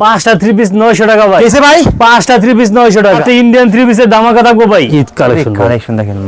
পাঁচটা three piece নয়শো টাকা ভাই। কিসে ভাই? পাঁচটা থ্রি পিস নয়শো টাকা। ইন্ডিয়ান থ্রি পিসের দামাকা থাকব ভাই? ঈদ কালেকশন কালেকশন দেখেন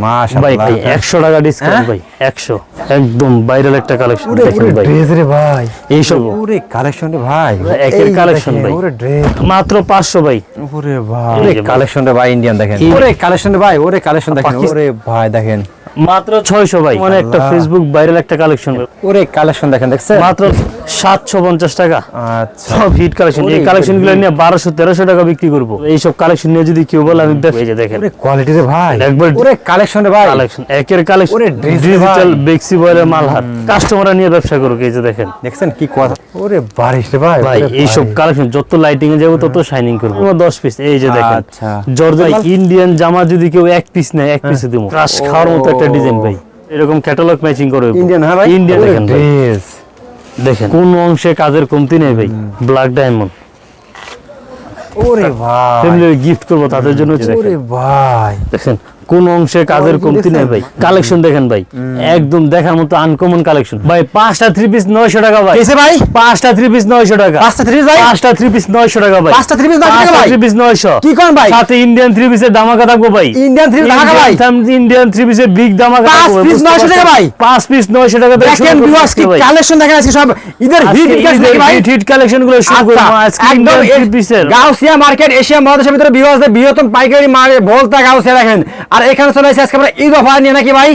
ভাই একশো টাকা ডিসকাউন্ট হ্যাঁ? ভাই একশো। একদম ভাইরাল একটা কালেকশন দেখেন ভাই। ড্রেস রে ভাই। এইসব। ওরে কালেকশন রে ভাই। একের দেখেন, ভাই। ওরে ড্রেস মাত্র পাঁচশো ভাই। ওরে ভাই। ওরে কালেকশন রে ভাই ইন্ডিয়ান দেখেন। ওরে কালেকশন রে ভাই ওরে কালেকশন দেখেন। ওরে ভাই দেখেন। মাত্র ছয়শো ভাই। মানে একটা ফেসবুক ভাইরাল একটা কালেকশন ওরে কালেকশন দেখেন দেখছেন? মাত্র সাতশো পঞ্চাশ টাকা। আচ্ছা। সব হিট কালেকশন এই কালেকশনগুলো নিয়ে বারোশো তেরোশো টাকা বিক্রি করব। এইসব কালেকশন নিয়ে যদি কেউ বলে আমি ব্যবসা- দেখেন। কোয়ালিটি ভাই। একবার- কালেকশন ভাই। কালেকশন একের কালেকশন ওরে dress রে ডিজিটাল বেক্সি বয়েলের মালহার কাস্টমাররা নিয়ে ব্যবসা করুক এই যে দেখেন। দেখছেন কি কথা? ওরে বারিশ রে ভাই ভাই এইসব কালেকশন যত লাইটিং এ যাব তত শাইনিং করব। দশ পিস এই যে দেখেন। আচ্ছা। ইন্ডিয়ান জামা যদি কেউ এক পিস নেয় এক পিসে দিব। ক্রাশ খাওয়ার মতো একটা ডিজাইন ভাই। এরকম ক্যাটালগ ম্যাচিং করে ইন্ডিয়ান হ্যাঁ ভাই? ইন্ডিয়ান দেখেন দেখেন। কোন অংশে কাজের কমতি নেই ভাই ব্ল্যাক ডায়মন্ড ওরে ভাই। গিফট করব তাদের জন্য ওরে ভাই। দেখেন কোন অংশে কাজের কমতি নেই ভাই। কালেকশন দেখেন ভাই। একদম দেখার মতো আনকমন কালেকশন ভাই পাঁচটা থ্রি পিস নয়শো টাকা ভাই। কিসে ভাই? পাঁচটা থ্রি পিস নয়শো টাকা। পাঁচটা থ্রি ভাই? পাঁচটা থ্রি পিস নয়শো টাকা ভাই। পাঁচটা piece 900 টাকা ভাই? থ্রি পিস নয়শো। কি করেন ভাই? সাথে ইন্ডিয়ান থ্রি পিসের দামাকা থাকব ভাই। ইন্ডিয়ান থ্রি টাকা ভাই? ইন্ডিয়ান থ্রি পিসের বিগ দামাকা পাঁচ বুঝতে 900 টাকা ভাই? পাঁচ পিস নয়শো টাকা দেখেন ভিউয়ার্স কি কালেকশন দেখেন আজকে সব? আজকে হিট হিট হিট কালেকশনগুলো শুরু করব আচ্ছা, একদম ইন্ডিয়ান থ্রি পিসের গাউসিয়া মার্কেট এশিয়া মহাদেশের ভিতরে ভিউয়ার্সদের বৃহত্তম পাইকারি মারে ভোলতা গাউসিয়া দেখেন। আর এখানে চলে এসেছে আজকে আমরা ঈদ অফার নিয়ে নাকি ভাই?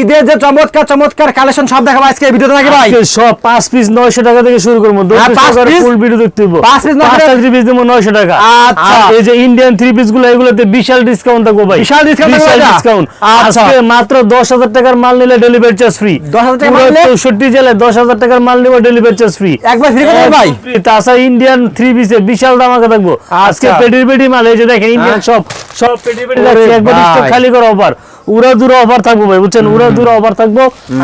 ঈদের যে চমৎকার চমৎকার কালেকশন সব দেখাবো আজকে ভিডিওতে নাকি ভাই? সব পাঁচ পিস নয়শো টাকা থেকে শুরু করব? ফুল ভিডিও দেখতে। পাঁচ 900 পিস দেবো নয়শো টাকা। আচ্ছা। এই যে ইন্ডিয়ান থ্রি পিসগুলো এগুলোতে বিশাল ডিসকাউন্ট থাকব ভাই। বিশাল থাকবে বিশাল ডিসকাউন্ট আচ্ছা। আজকে মাত্র দশ হাজার টাকার মাল নিলে ডেলিভারি চার্জ ফ্রি 10,000 টাকার মাল নিলে? চৌষট্টি জেলায় দশ হাজার টাকার মাল নিবো ডেলিভারি চার্জ ফ্রি একবার free করে ভাই? তাছাড়া ইন্ডিয়ান থ্রি পিসে বিশাল দামাকা থাকব। আজকে আচ্ছা। পেটির পেটি মাল এই যে দেখেন ইন্ডিয়ান সব সব পেটি পেটি একবার খালি করা অফার উড়া দূরা অফার থাকব ভাই বুঝছেন? উড়া দূরা অফার থাকব।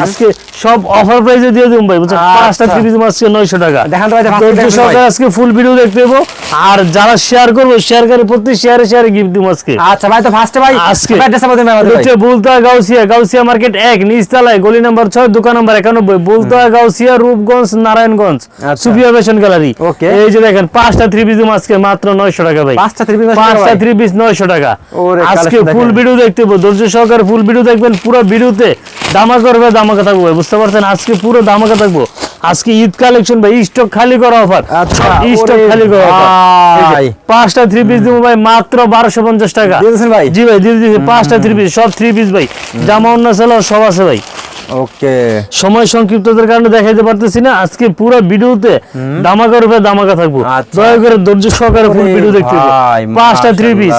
আজকে সব অফার প্রাইসে দিয়ে দেবো ভাই বুঝছেন? আচ্ছা। পাঁচটা থ্রি পিস আজকে নয়শো টাকা। ভাই। আজকে ফুল ভিডিও দেখতে দেবো আর যারা শেয়ার করব শেয়ার করে প্রত্যেক শেয়ারে শেয়ারে গিফট দিব আজকে। আচ্ছা ভাই তো ফার্স্টে ভাই আজকে। হচ্ছে বুলতা গাউসিয়া গাউসিয়া মার্কেট এক নিচতলায় গলি নাম্বার ছয় দোকান নাম্বার একানব্বই। Bulta Gausia Rupganj Narayanganj. Sufia fashion gallery. এই যে দেখেন পাঁচটা থ্রি পিস আজকে মাত্র নয়শো টাকা ভাই। পাঁচটা থ্রি পিস পাঁচটা থ্রি পিস নয়শো টাকা আজকে ফুল ভিডিও দেখতে হবে ধৈর্য সহকারে ফুল ভিডিও দেখবেন পুরো ভিডিওতে দামা করবে দামাকা থাকব বুঝতে পারছেন? আজকে পুরো দামাকা থাকব। আজকে ঈদ কালেকশন ভাই স্টক খালি করা অফার আচ্ছা, স্টক খালি করা ভাই। পাঁচটা থ্রি পিস দিব ভাই মাত্র বারোশো পঞ্চাশ টাকা। ভাই? জি ভাই দিয়ে দিয়েছি। পাঁচটা থ্রি পিস সব থ্রি পিস ভাই। জামা অন্য সেলার সব আছে ভাই। ওকে। সময় সংক্ষিপ্ততার কারণে দেখাইতে পারতেছি না। আজকে পুরো ভিডিওতে দামাকার উপরে দামাকা থাকব। আচ্ছা। দয়া করে ধৈর্য সহকারে ফুল ভিডিও দেখতে পাঁচটা থ্রি পিস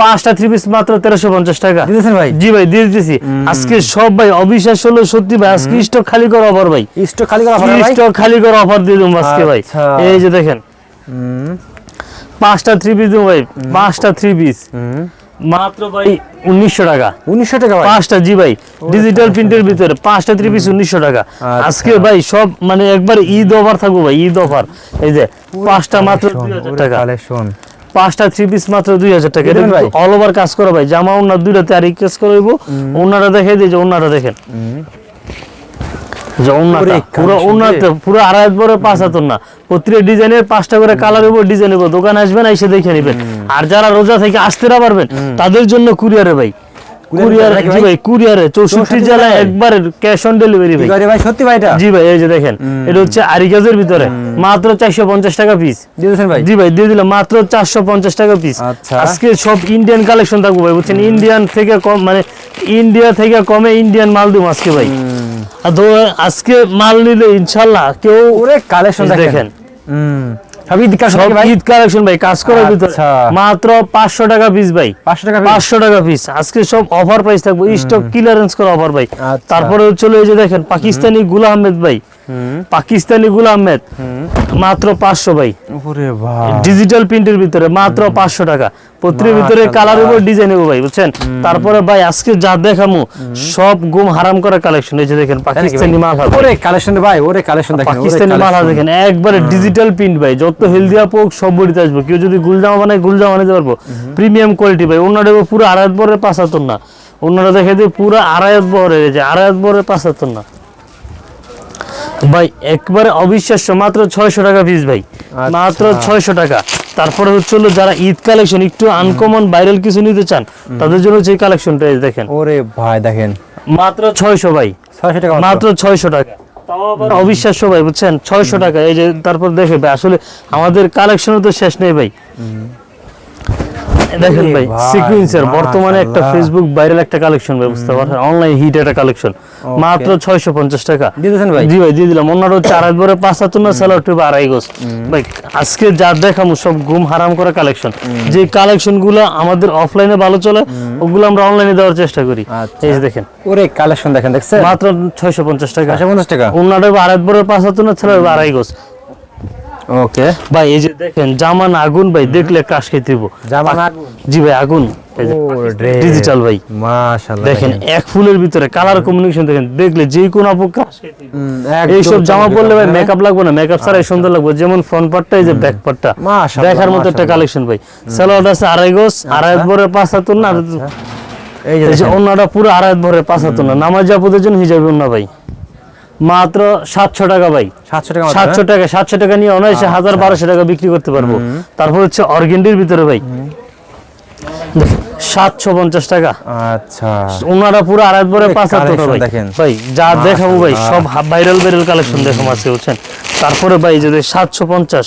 পাঁচটা থ্রি পিস মাত্র তেরোশো পঞ্চাশ টাকা। দিয়ে দিয়েছেন ভাই? জি ভাই দিয়ে দিতেছি। আজকে সব ভাই অবিশ্বাস হলো সত্যি ভাই আজকে স্টক খালি করা অফার ভাই। স্টক খালি করা ভাই? স্টক খালি করা অফার দিয়ে দেবো আজকে ভাই। আচ্ছা। এই যে দেখেন। পাঁচটা থ্রি পিস দেবো ভাই। পাঁচটা থ্রি পিস মাত্র ভাই উনিশশো টাকা। উনিশশো টাকা পাঁচটা জি ভাই। ডিজিটাল প্রিন্টের ভিতরে পাঁচটা থ্রি পিস উনিশশো টাকা। আচ্ছা। আজকে ভাই সব মানে একবার ঈদ অফার থাকব ভাই ঈদ অফার। এই যে পাঁচটা মাত্র দুই হাজার টাকা। কালেকশন। পাঁচটা থ্রি পিস মাত্র দুই হাজার টাকা। ভাই? অল ওভার কাজ করো ভাই। জামা ওনার দুইটাতে আর কাজ করব ওনারা দেখে দিই যে ওনারা দেখেন। পুরো আড়াই বড় পাঁচ না ডিজাইনের পাঁচটা করে কালার ডিজাইন দোকানে আসবেন এসে দেখে নেবেন। আর যারা রোজা থেকে আসতে না পারবেন তাদের জন্য কুরিয়ারে ভাই। কুরিয়ার জি ভাই? ভাই কুরিয়ারে চৌষট্টি 64 জেলায় জেলায়? ক্যাশ অন ডেলিভারি ভাই। ভাই? সত্যি ভাই এটা? জি ভাই এই যে দেখেন এটা হচ্ছে আরিকাজের ভিতরে। মাত্র চারশো পঞ্চাশ টাকা পিস দিয়েছেন ভাই? জি ভাই দিয়ে দিলাম মাত্র চারশো পঞ্চাশ টাকা পিস আচ্ছা। আজকে সব ইন্ডিয়ান কালেকশন থাকব ভাই বুঝছেন? ইন্ডিয়ান থেকে কম মানে ইন্ডিয়া থেকে কমে ইন্ডিয়ান মাল দিব আজকে ভাই। আজকে মাল নিলে ইনশাল্লাহ কেউ ওরে কালেকশন দেখেন। দেখেন। হুম। সব ঈদ কালেকশন ভাই? ঈদ কালেকশন ভাই কাজ করার ভিতরে। আচ্ছা। মাত্র পাঁচশো টাকা পিস ভাই। 500 টাকা piece? পাঁচশো টাকা পিস আজকে সব অফার প্রাইস থাকবে। স্টক ক্লিয়ারেন্স করা অফার ভাই। আচ্ছা। তারপরে চলে এই যে দেখেন পাকিস্তানি গুলা আহমেদ ভাই। পাকিস্তানি গুলা আহমেদ মাত্র পাঁচশো ভাই। ওরে ভাই ডিজিটাল প্রিন্টের ভিতরে মাত্র পাঁচশো টাকা। পত্রের ভিতরে কালার উপর ডিজাইন হবে ভাই বুঝছেন? তারপরে ভাই আজকে যা দেখামু সব গুম হারাম করা কালেকশন এই যে দেখেন পাকিস্তানি মাল হবে ওরে কালেকশন ভাই ওরে কালেকশন দেখেন পাকিস্তানি মাল collection। দেখেন একবারে ডিজিটাল প্রিন্ট ভাই যত হেলদি আপ হোক সব বডিতে আসবে। কেউ যদি গুলজামা বানায় গুলজামা বানাতে পারব। প্রিমিয়াম কোয়ালিটি ভাই অন্যটা পুরো আড়াই বরের পাঁচ হাতর না। অন্যটা দেখে দিয়ে পুরো আড়াই বরের এই যে আড়াই বরের পাঁচ হাতর না। ভাই একবারে অবিশ্বাস্য মাত্র ছয়শো টাকা পিস ভাই। মাত্র ছয়শো টাকা। তারপরে হচ্ছে হলো যারা ঈদ কালেকশন একটু আনকমন ভাইরাল কিছু নিতে চান তাদের জন্য যে কালেকশনটা দেখেন। ওরে ভাই দেখেন। মাত্র ছয়শো ভাই। ছয়শো টাকা মাত্র। ছয়শো টাকা। অবিশ্বাস্য ভাই বুঝছেন? ছয়শো টাকা এই যে তারপর দেখে ভাই আসলে আমাদের কালেকশনও তো শেষ নেই ভাই। দেখেন ভাই ভাই, বর্তমানে একটা ফেসবুক ভাইরাল একটা কালেকশন বুঝতে অনলাইন হিট একটা কালেকশন মাত্র ছয়শো পঞ্চাশ টাকা। দিয়েছেন ভাই? জি ভাই দিয়ে দিলাম। অন্যান্য হচ্ছে আড়াই বরে পাঁচ হাত না স্যালার টুবে আড়াই গোস ভাই আজকে যা দেখামু সব ঘুম হারাম করা কালেকশন যে কালেকশনগুলো আমাদের অফলাইনে ভালো চলে ওগুলো আমরা অনলাইনে দেওয়ার চেষ্টা করি। আচ্ছা। এই দেখেন। ওরে কালেকশন দেখেন দেখছেন? মাত্র ছয়শো পঞ্চাশ টাকা। চারশো পঞ্চাশ টাকা। অন্যটা আড়াই বরে পাঁচ হাত না ছেলে আড়াই গোস ওকে ভাই এই যে দেখেন জামান আগুন ভাই দেখলে কাশ খেতে দিব। জামান আগুন? জি ভাই আগুন। ডিজিটাল ভাই। মাশাআল্লাহ দেখেন এক ফুলের ভিতরে কালার কম্বিনেশন দেখেন দেখলে যে কোনো জামা পরলে ভাই মেকআপ লাগবে না মেকআপ ছাড়াই সুন্দর লাগবে। যেমন ফ্রন্ট পার্টটা এই যে ব্যাক পার্টটা দেখার মতো একটা কালেকশন ভাই। সালোয়ার আছে আড়াই গোস আড়াই পাঁচ হাত না? এই যে এই অন্যটা পুরো আড়াই পাঁচ হাত না? নামাজ আপুদের জন্য হিজাবি অন্য ভাই। মাত্র সাতশো টাকা ভাই। সাতশো টাকা সাতশো হ্যাঁ? টাকা সাতশো টাকা নিয়ে অনায়াসে হাজার বারোশো টাকা বিক্রি করতে পারব। তারপর হচ্ছে অর্গেন্ডির ভিতরে ভাই। সাতশো পঞ্চাশ টাকা। আচ্ছা। ওনারা পুরো আড়াই পরে পাঁচ হাত ভাই। ভাই যা দেখাবো ভাই সব ভাইরাল ভাইরাল কালেকশন দেখাবো আছে বুঝছেন? তারপরে ভাই যদি সাতশো পঞ্চাশ।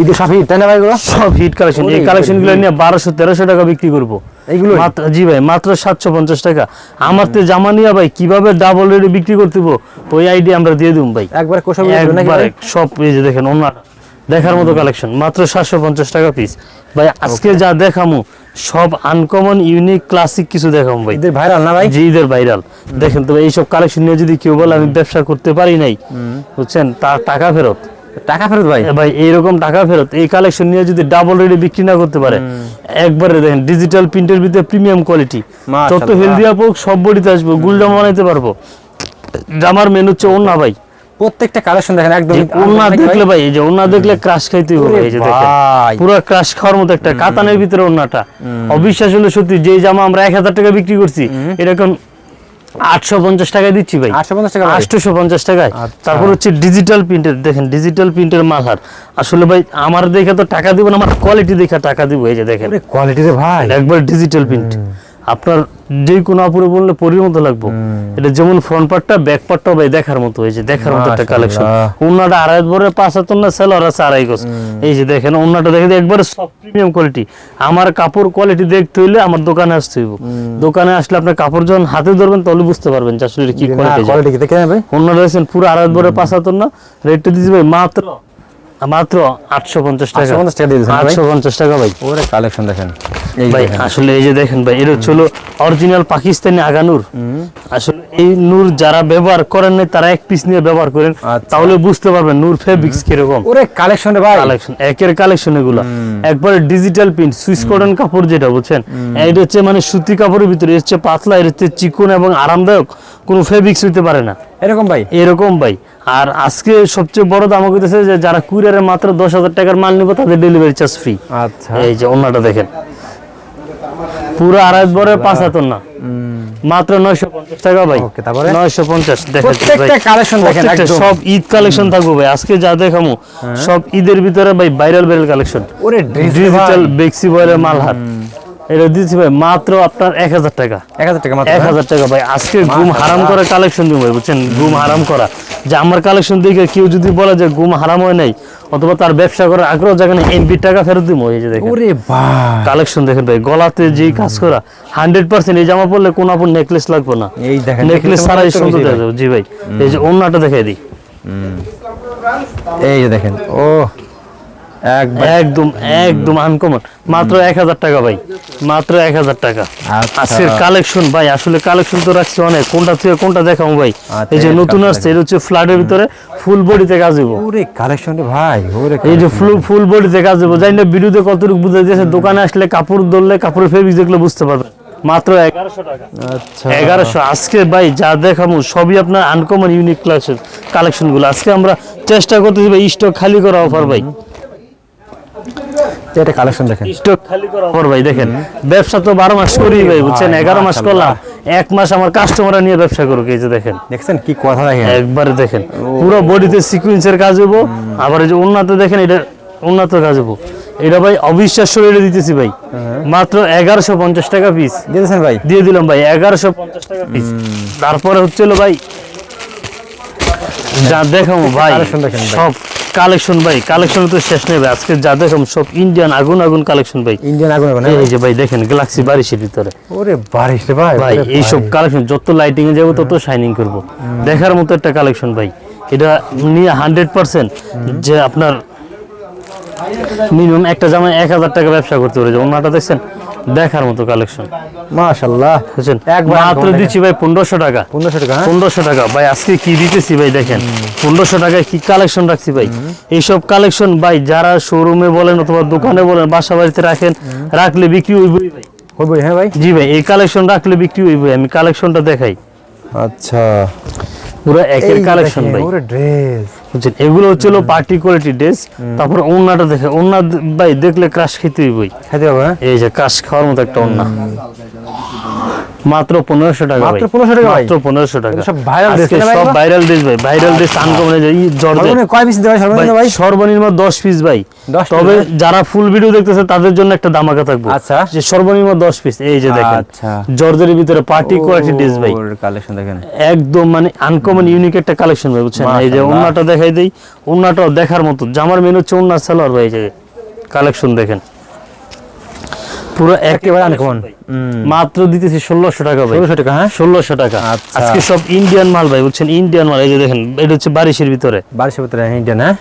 ঈদে সাফি তাই না ভাই সব হিট কালেকশন এই কালেকশনগুলো নিয়ে বারোশো তেরোশো টাকা বিক্রি করব। মাত্র জি ভাই মাত্র সাতশো পঞ্চাশ টাকা। আমার তো জামা নিয়ে ভাই কীভাবে ডাবল রেটে বিক্রি করতে ওই আইডিয়া আমরা দিয়ে দিব ভাই। একবার কোষাবি সব এই যে দেখেন ওনার দেখার মতো কালেকশন মাত্র সাতশো পঞ্চাশ টাকা পিস ভাই আজকে যা দেখামু সব আনকমন ইউনিক ক্লাসিক কিছু দেখামু ভাই। ঈদের ভাইরাল না ভাই? ঈদের ভাইরাল দেখেন তো এইসব কালেকশন নিয়ে যদি কেউ বলে আমি ব্যবসা করতে পারি নাই বুঝছেন? তার টাকা ফেরত। টাকা ফেরত ভাই? ভাই এইরকম টাকা ফেরত এই কালেকশন নিয়ে যদি ডাবল রেটে বিক্রি না করতে পারে একবারে দেখেন ডিজিটাল প্রিন্টের ভিতরে প্রিমিয়াম কোয়ালিটি। যত হেলদি আপক সব বডিতে আসব গুলজাম বানাইতে পারব। জামার মেন হচ্ছে ওন্না ভাই। প্রত্যেকটা কালেকশন দেখেন একদম ওন্না দেখলে ভাই এই যে ওন্না দেখলে ক্রাশ খাইতে হবে এই যে দেখেন। পুরো ক্রাশ খাওয়ার মতো একটা কাতানের ভিতরে ওন্নাটা অবিশ্বাস হলে সত্যি যে জামা আমরা এক হাজার টাকা বিক্রি করছি এরকম আটশো পঞ্চাশ টাকায় দিচ্ছি ভাই। আটশো পঞ্চাশ টাকা ভাই। আটশোশো পঞ্চাশ টাকায়। আচ্ছা। তারপর হচ্ছে ডিজিটাল প্রিন্টের দেখেন ডিজিটাল প্রিন্টের মালহার আসলে ভাই আমার দেখে তো টাকা দিব না আমার কোয়ালিটি দেখে টাকা দিব এই যে দেখেন। কোয়ালিটি রে ভাই। একবার ডিজিটাল প্রিন্ট আপনার যে কোনো আপুরে বললে পরির মতো লাগবো। এটা যেমন ফ্রন্ট পার্টটা ব্যাক পার্টটা ভাই দেখার মতো হয়েছে দেখার মতো একটা কালেকশন। ওনাটা আড়াই বরে পাঁচ হাত না সেলর আছে আড়াই গোছ এই যে দেখেন ওনাটা দেখে একবারে সব প্রিমিয়াম কোয়ালিটি আমার কাপড় কোয়ালিটি দেখতে হইলে আমার দোকানে আসতে হইব। দোকানে আসলে আপনার কাপড় যখন হাতে ধরবেন তাহলে বুঝতে পারবেন যে আসলে কি কোয়ালিটি কি দেখেন পুরো আড়াই বরে পাঁচ হাত না রেটটা দিয়েছি ভাই মাত্র মাত্র আটশো পঞ্চাশ টাকা। 850 টাকা দিয়ে দিয়েছেন ভাই? আটশো পঞ্চাশ টাকা ভাই। ওরে কালেকশন দেখেন। এই ভাই আসলে এই যে দেখেন ভাই এটা হচ্ছে অরিজিনাল পাকিস্তানি আগানুর। আসলে এই নূর যারা ব্যবহার করেন নাই তারা এক পিস নিয়ে ব্যবহার করেন। আচ্ছা। তাহলে বুঝতে পারবেন নূর ফেব্রিক্স কীরকম। ওরে কালেকশন ভাই। কালেকশন একের কালেকশন এগুলো। একবারে ডিজিটাল প্রিন্ট সুইস কটন কাপড় যেটা বুঝছেন? এটা হচ্ছে মানে সুতি কাপড়ের ভিতরে হচ্ছে পাতলা এর হচ্ছে চিকন এবং আরামদায়ক কোনো ফেব্রিক্স হইতে পারে না। এরকম ভাই? এরকম ভাই। আর আজকে সবচেয়ে বড় দাম হইতেছে যে যারা কুরিয়ারে মাত্র দশ হাজার টাকার মাল নিব তাদের ডেলিভারি চার্জ ফ্রি আচ্ছা। এই যে অন্যটা দেখেন। পুরো আড়াই বরে পাঁচ হাত না মাত্র নয়শো পঞ্চাশ টাকা ভাই। Okay, তারপরে? নয়শো পঞ্চাশ দেখেন প্রত্যেকটা কালেকশন দেখেন একদম। সব ঈদ কালেকশন থাকব ভাই। আজকে যা দেখামু সব ঈদের ভিতরে ভাই ভাইরাল ভাইরাল কালেকশন ওরে ডিজিটাল বেক্সি বয়ের মালহার এটা দিচ্ছি ভাই মাত্র আপনার এক হাজার টাকা। এক হাজার টাকা এক হ্যাঁ? হাজার টাকা ভাই আজকে গুম হারাম করা কালেকশন দিব ভাই বুঝছেন? গুম হারাম করা। যে আমার কালেকশন দেখে কেউ যদি বলে যে গুম হারাম হয় নাই অথবা তার ব্যবসা করার আগ্রহ জায়গা নেই টাকা ফেরত দিব এই যে দেখেন। ওরে কালেকশন দেখেন ভাই গলাতে যেই কাজ করা হান্ড্রেড পার্সেন্ট এই জামা পরলে কোন আপন নেকলেস লাগবে না। এই দেখেন নেকলেস মনে হচ্ছে সুন্দর দেখা যাবে জি ভাই এই যে অন্যটা দেখাই দিই। এই যে দেখেন ও একদম একদম আনকমন মাত্র এক হাজার টাকা ভাই। মাত্র এক হাজার টাকা। আচ্ছা। আজকের কালেকশন ভাই আসলে কালেকশন তো রাখছি অনেক। কোনটা থেকে কোনটা দেখাবো ভাই? আচ্ছা, এই যে নতুন আসছে এটা হচ্ছে ফ্ল্যাটের ভিতরে ফুল বডিতে কাজ হইব। ওরে কালেকশন ভাই এই যে ফুল ফুল বডিতে কাজ হইব। জানি না ভিডিওতে কতটুকু দিয়েছে দোকানে আসলে কাপড় ধরলে কাপড়ের ফেব্রিক দেখলে বুঝতে পারবেন। মাত্র এগারোশো টাকা। আচ্ছা। এগারোশো। আজকে ভাই যা দেখামু সবই আপনার আনকমন ইউনিক কালেকশন কালেকশনগুলো। আজকে আমরা চেষ্টা করতেছি ভাই স্টক খালি করা অফার ভাই। এটা কালেকশন দেখেন। স্টক খালি করা অফার ভাই দেখেন ব্যবসা তো বারো মাস করি ভাই বুঝছেন? ভাই, এগারো মাস মাশাআল্লাহ। করলাম। এক মাস আমার কাস্টমাররা নিয়ে ব্যবসা করুক এই যে দেখেন। দেখছেন কি কথা দেখেন? একবারে দেখেন পুরো বডিতে সিকুয়েন্সের কাজ হব আবার এই যে উন্নত দেখেন এটা উন্নত কাজ হব এটা ভাই অবিশ্বাস্য রেটে দিতেছি ভাই। মাত্র এগারোশো পঞ্চাশ টাকা পিস দিয়েছেন ভাই? দিয়ে দিলাম ভাই এগারোশো পঞ্চাশ টাকা পিস তারপরে হচ্ছিল ভাই যা দেখাবো ভাই। সব কালেকশন ভাই কালেকশন তো শেষ ভাই আজকে যা দেখাবো সব ইন্ডিয়ান আগুন আগুন কালেকশন ভাই। ইন্ডিয়ান আগুন আগুন এই যে ভাই দেখেন গ্যালাক্সি বারিশের ভিতরে। ওরে বারিশ রে ভাই ভাই এইসব কালেকশন যত লাইটিং এ যাব তত শাইনিং করব। দেখার মতো একটা কালেকশন ভাই। এটা নিয়ে হান্ড্রেড পার্সেন্ট যে আপনার মিনিমাম একটা জামায় এক হাজার টাকা ব্যবসা করতে পারে। যে ওনাটা দেখছেন দেখার মতো কালেকশন মাশাআল্লাহ বুঝছেন? একবার মাত্র দিচ্ছি ভাই পনেরোশো টাকা। পনেরোশো টাকা হ্যাঁ? পনেরোশো টাকা। ভাই আজকে কি দিতেছি ভাই দেখেন? পনেরোশো টাকায় কি কালেকশন রাখছি ভাই? এইসব কালেকশন ভাই যারা শোরুমে বলেন অথবা দোকানে বলেন বাসা বাড়িতে রাখেন রাখলে বিক্রি হইবই ভাই। হইবই হ্যাঁ ভাই? জি ভাই এই কালেকশন রাখলে বিক্রি হইবই আমি কালেকশনটা দেখাই। আচ্ছা। পুরো একের কালেকশন ভাই। ওরে ড্রেস বুঝছেন? এগুলো হচ্ছিল পার্টি কোয়ালিটি ড্রেস তারপর ওনাটা দেখে ওন্না ভাই দেখলে ক্রাশ খেতে বই খেতে হবে হ্যাঁ? এই যে ক্রাশ খাওয়ার মতো একটা ওন্না মাত্র পনেরোশো টাকা মাত্র 1500 টাকা মাত্র পনেরোশো টাকা। সব সব ভাইরাল ড্রেস ভাই। ভাইরাল ড্রেস আনকমন এই জর্জেট। কয় পিস দিতে ভাই সর্বনিম্ন ভাই? সর্বনিম্ন দশ পিস ভাই। তবে যারা ফুল ভিডিও দেখতেছে তাদের জন্য একটা দামাকা থাকবে। আচ্ছা। যে সর্বনিম্ন দশ পিস এই যে দেখেন। আচ্ছা। জর্জের ভিতরে পার্টি কোয়ালিটি ড্রেস ভাই। কালেকশন দেখেন। একদম মানে আনকমন ইউনিক একটা কালেকশন ভাই বুঝছেন? এই যে। ওন্নাটা দেখাই দেই। ওন্নাটাও দেখার মতো। জামার মেন হচ্ছে ওন্না সালোয়ার ভাই এই যে কালেকশন দেখেন। পুরো একেবারে আনকমন মাত্র দিতেছি ষোলোশো টাকা ভাই। ষোলোশো টাকা হ্যাঁ? ষোলোশো টাকা। আচ্ছা। আজকে সব ইন্ডিয়ান মাল ভাই বুঝছেন? ইন্ডিয়ান মাল এই যে দেখেন এটা হচ্ছে বারিশের ভিতরে। বারিশের ভিতরে ইন্ডিয়ান হ্যাঁ?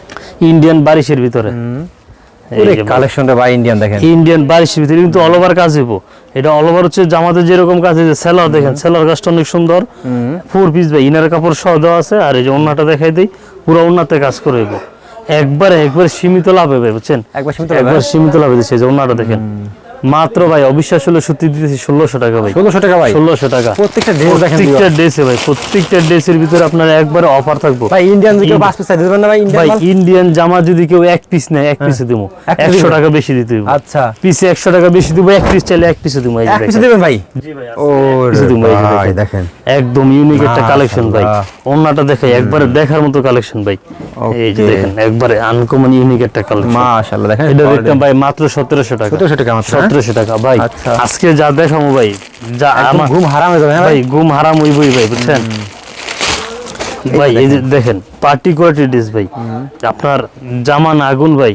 ইন্ডিয়ান বারিশের ভিতরে। এই ওরে যে ভাই। কালেকশনটা ভাই ইন্ডিয়ান দেখেন। ইন্ডিয়ান বারিশের ভিতরে কিন্তু অল ওভার কাজ এটা অল ওভার হচ্ছে জামাতে যেরকম কাজ সেলার দেখেন সেলার কাজটা অনেক সুন্দর। ফোর পিস ভাই ইনার কাপড় সহ দেওয়া আছে আর এই যে ওন্নাটা দেখাই দিই পুরো ওন্নাতে কাজ করে একবারে একবার সীমিত লাভ হবে বুঝছেন? একবার সীমিত লাভ, একবার হ্যাঁ? সীমিত লাভ দিচ্ছে যে ওন্নাটা দেখেন। মাত্র ভাই অবিশ্বাস হলে সত্যি দিতেছি ষোলোশো টাকা ভাই। ষোলোশো টাকা ভাই। ষোলোশো টাকা। প্রত্যেকটা ড্রেস দেখেন প্রত্যেকটা। ড্রেসে ভাই প্রত্যেকটা ড্রেসের ভিতরে আপনার একবারে অফার থাকব। ভাই ইন্ডিয়ান যদি কেউ পাঁচ পিস পারেন না ভাই? ইন্ডিয়ান ভাই ইন্ডিয়ান জামা যদি কেউ এক পিস নেয় এক পিসে দিব। একশো টাকা বেশি দিতে হইব। আচ্ছা। পিসে একশো টাকা বেশি দিব এক পিস চাইলে এক পিসে দিব। এক পিস। দিবেন ভাই? জি ভাই, ও ভাই, দেখেন। একদম ইউনিক একটা কালেকশন ভাই। অন্যটা দেখে একবারে দেখার মতো কালেকশন ভাই। এই যে দেখেন একবারে আনকমন ইউনিক একটা কালেকশন মাশাআল্লাহ দেখেন। এটা দেখতাম ভাই মাত্র সতেরোশো টাকা। 1700 টাকা মাত্র, হ্যাঁ? সতেরোশো টাকা ভাই। আচ্ছা। আজকে যা দেখাবো ভাই যা আমার ঘুম হারাম হয়ে যাবে হ্যাঁ ভাই? ঘুম হারাম হইবই ভাই বুঝছেন? ভাই এই যে দেখেন পার্টি কোয়ালিটি ডিস ভাই। আপনার জামান আগুন ভাই।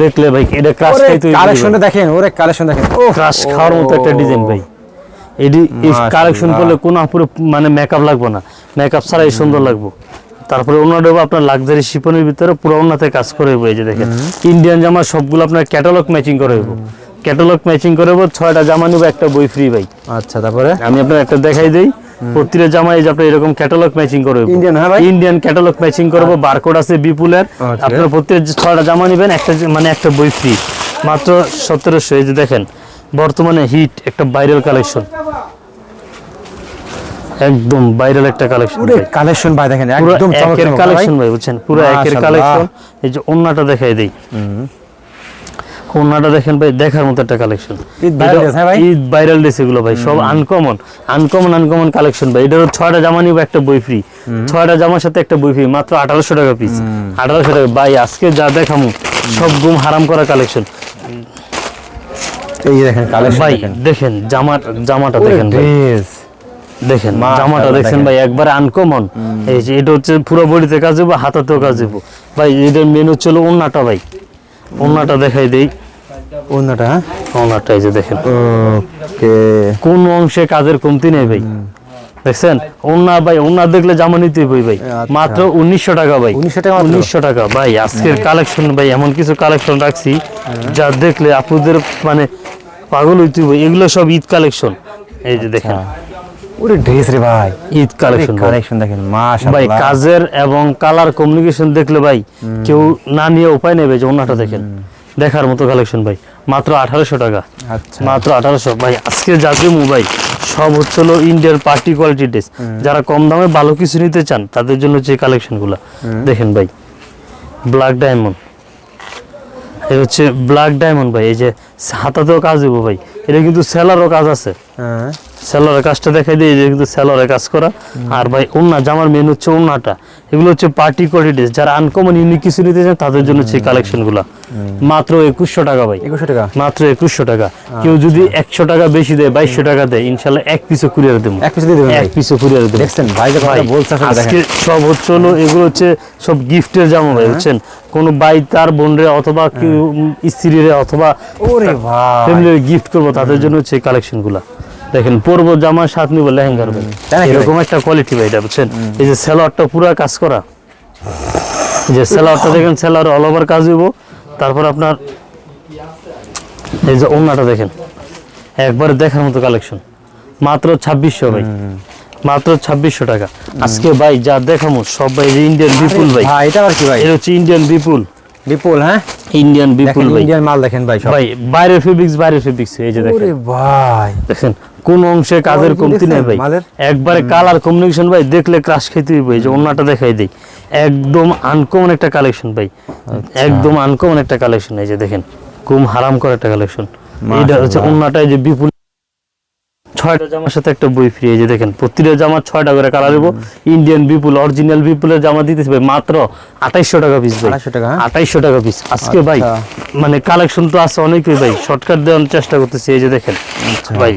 দেখলে ভাই এটা ক্রাশ কালেকশনটা দেখেন ওরে কালেকশন দেখেন। ও ক্রাশ খাওয়ার মতো একটা ডিজাইন ভাই। এই কালেকশন করলে কোনো মানে মেকআপ লাগবে না। মেকআপ ছাড়াই সুন্দর লাগবে। তারপরে ওনাটাও আপনার লাক্সারি শিপনের ভিতরে পুরো ওনাতে কাজ করে হইবো, এই যে দেখেন। ইন্ডিয়ান জামা সবগুলো আপনার ক্যাটালগ ম্যাচিং করে হইব। ক্যাটালগ ম্যাচিং করে হইবো ছয়টা জামা নিবো একটা বই ফ্রি ভাই। আচ্ছা তারপরে? আমি আপনার একটা দেখাই দেই। প্রতিটা জামা এই যে আপনার এরকম ক্যাটালগ ম্যাচিং করে হইবো। হ্যাঁ ভাই? ইন্ডিয়ান ক্যাটালগ ম্যাচিং করব বারকোড আছে বিপুলের। আচ্ছা। আপনার প্রত্যেক ছয়টা জামা নেবেন একটা মানে একটা বই ফ্রি মাত্র সতেরোশো এই যে দেখেন বর্তমানে হিট একটা ভাইরাল কালেকশন একদম ভাইরাল একটা কালেকশন কালেকশন ভাই। দেখেন একদম চমৎকার কালেকশন ভাই বুঝছেন? পুরো একের কালেকশন এই যে ওন্নাটা দেখাই দেই। ওন্নাটা দেখেন ভাই দেখার মতো একটা কালেকশন ঈদ ভাইরাল ড্রেস এগুলো ভাই সব আনকমন আনকমন আনকমন কালেকশন ভাই। এটার ছয়টা জামা নিব একটা বই ফ্রি ছয়টা জামার সাথে একটা বই ফ্রি মাত্র আঠারোশো টাকা পিস আঠারোশো টাকা। ভাই আজকে যা দেখামু সব গুম হারাম করা কালেকশন এই দেখেন কালেকশন ভাই দেখেন। জামার জামাটা দেখেন ভাই। দেখেন জামাটা দেখছেন দেখেন। ভাই একবার আনকমন এই যে এটা হচ্ছে পুরো বডিতে কাজ হইব হাতাতেও কাজ হইব। ভাই এটার মেন হচ্ছে হলো ওন্নাটা ভাই। ওন্নাটা দেখাই দেই। অন্যটা হ্যাঁ ওন্নাটা এই যে দেখেন। ওকে। কোন অংশে কাজের কমতি নেই ভাই। দেখছেন? ওন্না ভাই ওন্না দেখলে জামা ভাই। আচ্ছা। মাত্র উনিশশো টাকা ভাই। 1900 টাকা উনিশশো টাকা ভাই। আজকের কালেকশন ভাই এমন কিছু কালেকশন রাখছি যা দেখলে আপনাদের মানে পাগল হইতে এগুলো সব ঈদ কালেকশন। এই যে দেখেন। ওরে ড্রেস রে ভাই। ঈদ কালেকশন কালেকশন দেখেন ভাই কাজের এবং কালার কমিউনিকেশন দেখলে ভাই কেউ না নিয়ে উপায় নেবে যে ওনাটা দেখেন। দেখার মতো কালেকশন ভাই। মাত্র আঠারোশো টাকা। আচ্ছা। মাত্র আঠারোশো। ভাই আজকে জাতীয় মোবাইল সব হচ্ছে হলো ইন্ডিয়ান পার্টি কোয়ালিটি ড্রেস যারা কম দামে ভালো কিছু নিতে চান তাদের জন্য যে কালেকশনগুলো দেখেন ভাই ব্ল্যাক ডায়মন্ড এই হচ্ছে ব্ল্যাক ডায়মন্ড ভাই এই যে হাতাতেও কাজ দেবো ভাই। এটা কিন্তু সেলারও কাজ আছে। হ্যাঁ। সেলরের কাজটা দেখাই দিই যে কিন্তু সেলরের কাজ করা। আর ভাই ওন্না জামার মেন হচ্ছে ওন্নাটা এগুলো হচ্ছে পার্টি কোয়ালিটি যারা আনকমন ইউনিক কিছু নিতে চান তাদের জন্য হচ্ছে কালেকশনগুলা মাত্র একুশশো টাকা ভাই। একুশশো টাকা? মাত্র একুশশো টাকা। কেউ যদি একশো টাকা বেশি দেয় বাইশশো টাকা দেয় ইনশাল্লাহ এক পিসও কুরিয়ার দেবো। এক পিস দেবেন এক ভাই পিসও কুরিয়ার দেবো। দেখছেন ভাই বলছে আজকে সব হচ্ছে হলো এগুলো হচ্ছে সব গিফটের জামা ভাই বুঝছেন? কোন ভাই তার বোনরে অথবা কেউ স্ত্রীরে অথবা ওরে ভাই। ফ্যামিলির গিফট করব তাদের জন্য হচ্ছে কালেকশনগুলা দেখেন পরবো জামা সাত নিবো লেহেঙ্গার এরকম একটা কোয়ালিটি ভাই এটা বুঝছেন? এই যে সেলোয়ারটা পুরো কাজ করা। এই যে সেলোয়ারটা দেখেন সেলোয়ার অল ওভার কাজ হইব। তারপর আপনার এই যে ওন্নাটা দেখেন একবারে দেখার মতো কালেকশন মাত্র ছাব্বিশশো ভাই। মাত্র ছাব্বিশশো টাকা। আজকে ভাই যা দেখামো সব ভাই ইন্ডিয়ান বিপুল ভাই। ভাই এটা আর কি ভাই? এটা হচ্ছে ইন্ডিয়ান বিপুল বিপুল হ্যাঁ? ইন্ডিয়ান বিপুল ভাই। ইন্ডিয়ান মাল দেখেন ভাই ভাই বাইরের ফেব্রিক্স বাইরের ফেব্রিক্স এই যে দেখেন। ওরে ভাই। দেখেন কোন অংশে কাজের কমতি নেই ভাই। একবারে কালার কমিউনিকেশন ভাই দেখলে ক্রাশ খেতে এই যে অন্যটা দেখাই দেই। একদম আনকমন একটা কালেকশন ভাই। আচ্ছা। একদম আনকমন একটা কালেকশন এই যে দেখেন। কুম হারাম করা একটা কালেকশন এইটা হচ্ছে অন্যটা এই যে বিপুল ছয়টা জামার সাথে একটা বই ফ্রি এই যে দেখেন প্রতিটা জামা ছয়টা করে কালার দেবো ইন্ডিয়ান বিপুল অরিজিনাল বিপুলের জামা দিতেছে ভাই মাত্র আঠাইশশো টাকা পিস ভাই। 2800 টাকা, হ্যাঁ? আঠাইশশো টাকা পিস আজকে ভাই আচ্ছা। মানে কালেকশন তো আছে অনেকই ভাই। শর্টকাট দেওয়ার চেষ্টা করতেছি এই যে দেখেন। আচ্ছা। ভাই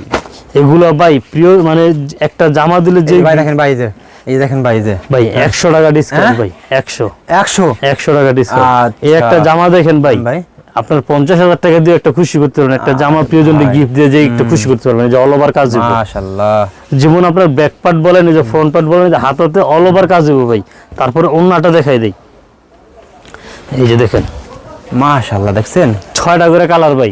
এগুলো ভাই প্রিয় মানে একটা জামা দিলে যে ভাই দেখেন ভাই এই যে এই দেখেন ভাই এই যে। ভাই একশো টাকা ডিসকাউন্ট হ্যাঁ? ভাই একশো। একশো? একশো টাকা ডিসকাউন্ট এই আচ্ছা। একটা জামা দেখেন ভাই। ভাই। আপনার পঞ্চাশ হাজার টাকা দিয়ে একটা খুশি করতে পারবেন একটা জামা প্রিয়জনকে গিফট দিয়ে যে একটু খুশি করতে পারবেন যে অল ওভার কাজ মাশাআল্লাহ। যেমন আপনার ব্যাক পার্ট বলেন যে ফ্রন্ট পার্ট বলেন যে হাতাতে অল ওভার কাজ দেবো ভাই। তারপরে অন্যটা দেখাই দেয় এই যে দেখেন মাশাআল্লাহ দেখছেন? ছয়টা করে কালার ভাই।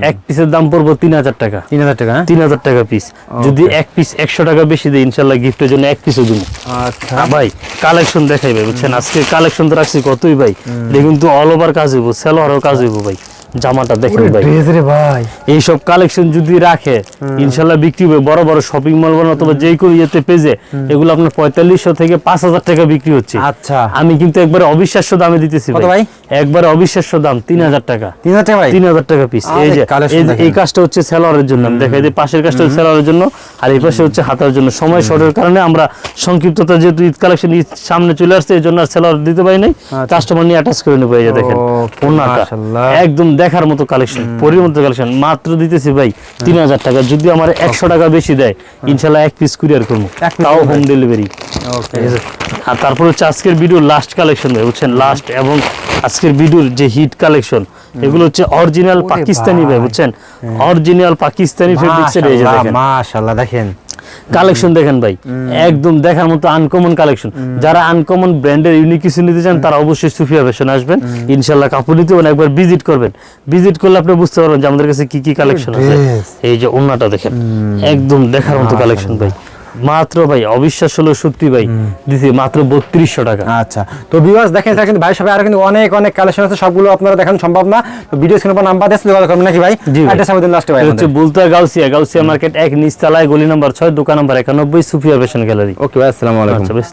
এক পিসের দাম পড়ব তিন হাজার টাকা। তিন হাজার টাকা হ্যাঁ? তিন হাজার টাকা পিস যদি এক পিস একশো টাকা বেশি দেয় ইনশাল্লাহ গিফটের জন্য এক পিসও দিন আচ্ছা। ভাই কালেকশন দেখাই ভাই বুঝছেন? আজকে কালেকশন তো রাখছি কতই ভাই? দেখুন তো অল ওভার কাজ হইব সেলোয়ারও কাজ হইব ভাই। জামাটা দেখেন ভাই। রে ভাই। এইসব কালেকশন যদি রাখে ইনশাল্লাহ বিক্রি হবে। বড় বড় শপিং মল বলেন অথবা যে কোনো ইয়েতে পেজে এগুলো আপনার পঁয়তাল্লিশশো থেকে পাঁচ হাজার টাকা বিক্রি হচ্ছে। আচ্ছা। আমি কিন্তু একবারে অবিশ্বাস্য দামে দিতেছি কত ভাই? একবারে অবিশ্বাস্য দাম তিন হাজার টাকা। তিন হাজার টাকা ভাই? তিন হাজার টাকা পিস এই যে এই যে- এই কাজটা হচ্ছে সেলারের জন্য। আমি দেখাই দিই পাশের কাজটা হচ্ছে সেলারের জন্য। আর এই পাশে হচ্ছে হাতার জন্য। সময় শর্টের কারণে আমরা সংক্ষিপ্ততা যেহেতু ঈদ কালেকশন ঈদ সামনে চলে আসছে এই জন্য আর সেলার দিতে পারি নাই। আচ্ছা। কাস্টমার নিয়ে অ্যাটাচ করে নেব এই যে দেখেন। ওনাটা। মাশাআল্লাহ। একদম দেখার মতো কালেকশন পরির মতো কালেকশন মাত্র দিতেছি ভাই তিন হাজার টাকা। যদি আমার একশো টাকা বেশি দেয় ইনশাল্লাহ এক পিস কুরিয়ার করব। তাও হোম ডেলিভারি আর তারপর হচ্ছে আজকের ভিডিও লাস্ট কালেকশন ভাই বুঝছেন? লাস্ট এবং আজকের ভিডিওর যে হিট কালেকশন এগুলো হচ্ছে অরিজিনাল পাকিস্তানি ভাই ভাই। বুঝছেন? অরিজিনাল পাকিস্তানি ফেব্রিক্সের এই যে দেখেন। মাশাআল্লাহ দেখেন। কালেকশন দেখেন ভাই। একদম দেখার মতো আনকমন কালেকশন যারা আনকমন ব্র্যান্ডের ইউনিক কিছু নিতে চান তারা অবশ্যই সুফিয়া ফ্যাশন আসবেন। ইনশাল্লাহ কাপড় নিতে একবার ভিজিট করবেন। ভিজিট করলে আপনি বুঝতে পারবেন যে আমাদের কাছে কি কি কালেকশন আছে। এই যে ওনাটা দেখেন। একদম দেখার মতো কালেকশন ভাই। মাত্র ভাই অবিশ্বাস হলো সত্যি ভাই দিছি মাত্র বত্রিশশো টাকা। আচ্ছা তো বিভাস দেখেন এটা কিন্তু ভাই সবাই আরও কিন্তু অনেক অনেক কালেকশন আছে সবগুলো আপনারা দেখানো সম্ভব না। তো ভিডিও স্ক্রিনে নাম্বার দিয়ে যোগাযোগ করবেন নাকি ভাই। অ্যাড্রেস আমাদের লাস্টে ভাই হচ্ছে বুলতা গাউসিয়া গাউসিয়া মার্কেট এক নিচতলায় গলি নাম্বার ছয় দোকান নাম্বার একানব্বই সুফিয়া ফ্যাশন গ্যালারি ওকে ভাই আসসালামু আলাইকুম। আচ্ছা